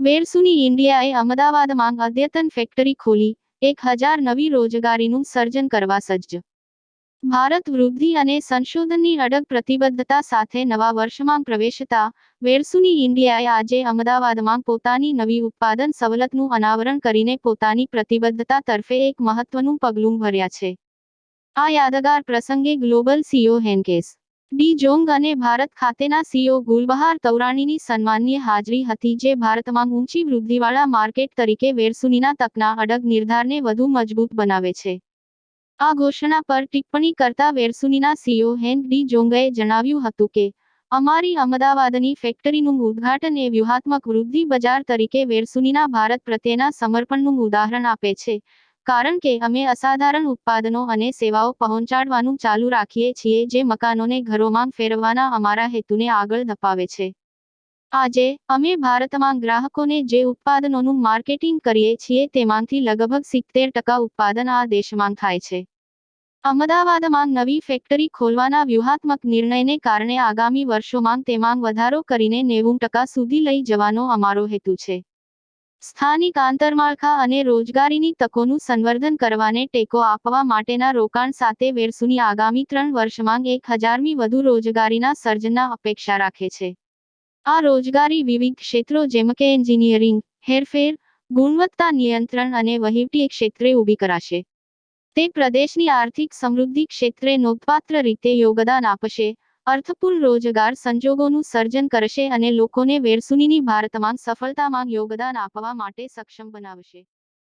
વેરસુની ઇન્ડિયાએ અમદાવાદમાં અદ્યતન ફેક્ટરી ખોલી, એક હજાર નવી રોજગારીનું સર્જન કરવા સજ્જ. ભારત વૃદ્ધિ અને સંશોધનની અડગ પ્રતિબદ્ધતા સાથે નવા વર્ષમાં પ્રવેશતા, વેરસુની ઇન્ડિયાએ આજે અમદાવાદમાં પોતાની નવી ઉત્પાદન સવલતનું અનાવરણ કરીને પોતાની પ્રતિબદ્ધતા તરફે એક મહત્વનું પગલું ભર્યા છે. આ યાદગાર પ્રસંગે global CEO Henkes de Jong અને ભારત ખાતેના સીઓ ગુલબહાર તૌરાણીની સન્માનની હાજરી હતી જે ભારતમાં ઊંચી વૃદ્ધિવાળા માર્કેટ તરીકે વેરસુનીના તકના અડગ નિર્ધારને વધુ મજબૂત બનાવે છે. આ ઘોષણા પર ટિપ્પણી કરતા વેરસુનીના સીઓ હેન ડી જોંગએ જણાવ્યું હતું કે, અમારી અમદાવાદની ફેક્ટરીનું ઉદ્ઘાટન એ વ્યૂહાત્મક વૃદ્ધિ બજાર તરીકે વેરસુનીના ભારત પ્રત્યેના સમર્પણનું ઉદાહરણ આપે છે કારણ કે અમે અસાધારણ ઉત્પાદનો અને સેવાઓ પહોંચાડવાનું ચાલુ રાખીએ છીએ જે મકાનોને ઘરોમાં ફેરવવાના અમારા હેતુને આગળ ધપાવે છે. આજે, અમે ભારતમાં ગ્રાહકોને જે ઉત્પાદનોનું માર્કેટિંગ કરીએ છીએ તેમાંથી લગભગ સિત્તેર ટકા ઉત્પાદન આ દેશમાં થાય છે. અમદાવાદમાં નવી ફેક્ટરી ખોલવાના વ્યૂહાત્મક નિર્ણયને કારણે આગામી વર્ષોમાં તેમાં વધારો કરીને નેવું ટકા સુધી લઈ જવાનો અમારો હેતુ છે. સ્થાનિક આંતરમાળખા અને રોજગારીની તકોનું સંવર્ધન કરવાને ટેકો આપવા માટેના રોકાણ સાથે વેરસુની આગામી ત્રણ વર્ષમાં એક હજારમી વધુ રોજગારીના સર્જનના અપેક્ષા રાખે છે. આ રોજગારી વિવિધ ક્ષેત્રો જેમ કે એન્જિનિયરિંગ, હેરફેર, ગુણવત્તા નિયંત્રણ અને વહીવટી ક્ષેત્રે ઊભી કરાશે. તે પ્રદેશની આર્થિક સમૃદ્ધિ ક્ષેત્રે નોંધપાત્ર રીતે યોગદાન આપશે અર્થપૂર્ણ રોજગાર સંજોગોનું સર્જન કરશે અને લોકોને વેરસુનીની ભારતમાં સફળતામાં યોગદાન આપવા માટે સક્ષમ બનાવશે.